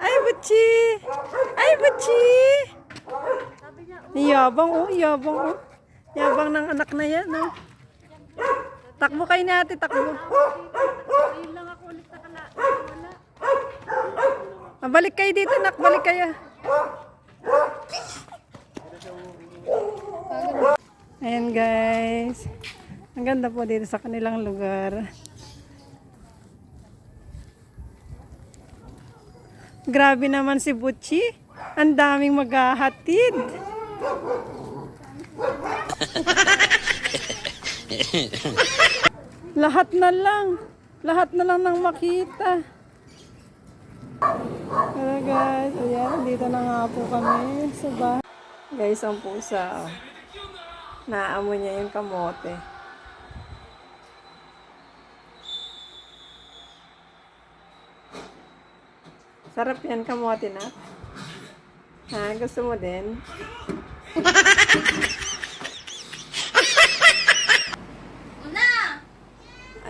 Ay, Butchi! Ay, Butchi! Yabang, oh, yabang, oh. Yabang ng anak na yan, oh. Takbo kayo natin, takbo. Ayun lang ako ulit nakala. Balik kayo dito, nak. Balik kayo. Ayan, guys. Ang ganda po dito sa kanilang lugar. Grabe naman si Butchi. Ang daming maghahatid. Lahat na lang. Lahat na lang nang makita. Hello guys, ayan, dito na nga po kami sa bahay. Guys, ang pusa, oh. Naamo niya yung kamote. Sarap yan kamote na. Ha, gusto mo din? Una!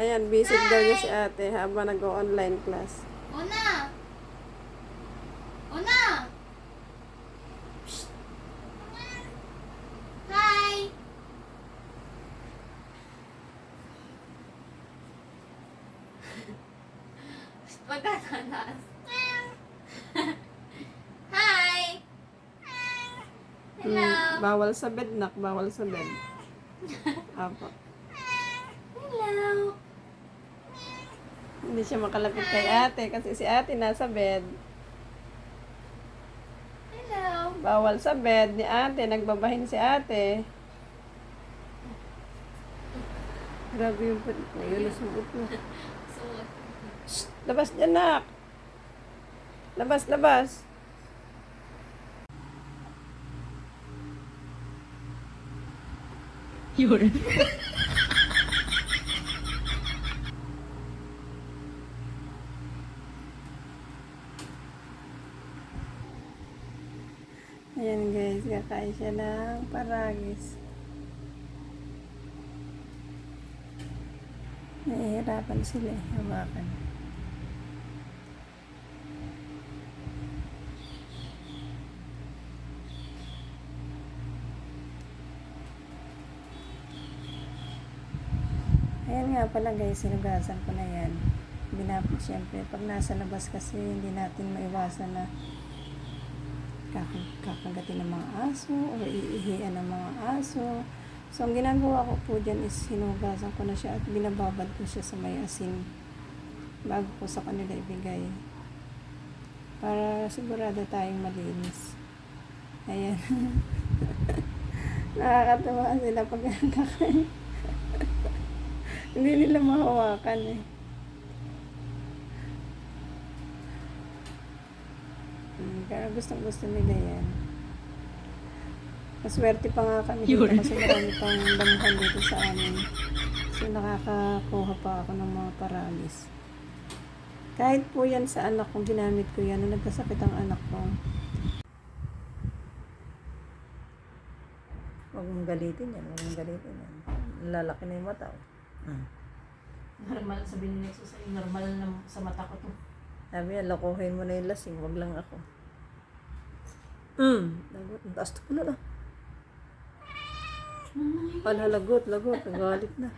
Ayan, busy daw niya si ate habang nag-online class. Una! Una! Hi! Psst, Magkatanas. Hi! Hello! Hmm, bawal sa bed, nak. Bawal sa bed. Apo. Hello! Hindi siya makalapit kay ate kasi si ate nasa bed. Hello! Bawal sa bed ni ate. Nagbabahin si ate. Grabe yung put mo. Yun ang sugot mo. So, Shh! Labas dyan, nak! Labas, labas! Yun. Ayan guys, kakain siya ng paragis. Nahihirapan sila eh, hawakan. Ayan nga pala guys, sinugasan ko na yan. Binapit siyempre, pag nasa labas kasi hindi natin maiwasan na kakag- kakagatin ng mga aso o iihian ng mga aso. So, ang ginagawa ko po dyan is hinugasan ko na siya at binababad ko siya sa may asin bago ko sa kanila ibigay. Para sigurado tayong malinis. Ayan. Nakakatawa sila pag kakain. Hindi nila mahawakan eh. Pero gustong gusto nila yan. Maswerte pa nga kami dito Yun. kasi marami pang damuhan dito sa amin. So nakakakuha pa ako ng mga paralis. Kahit po yan sa anak ko, ginamit ko yan nung nagkasakit ang anak ko. Huwag mong galitin yan, huwag mong galitin yan. Lalaki na yung mata. oh. Normal, sabi ni Nexus ay normal na sa mata ko to. Sabi niya, lokohin mo na yung lasing, wag lang ako. Hmm. Lagot, ang taas ko na lang. Ala, lagot, lagot, nagalit na.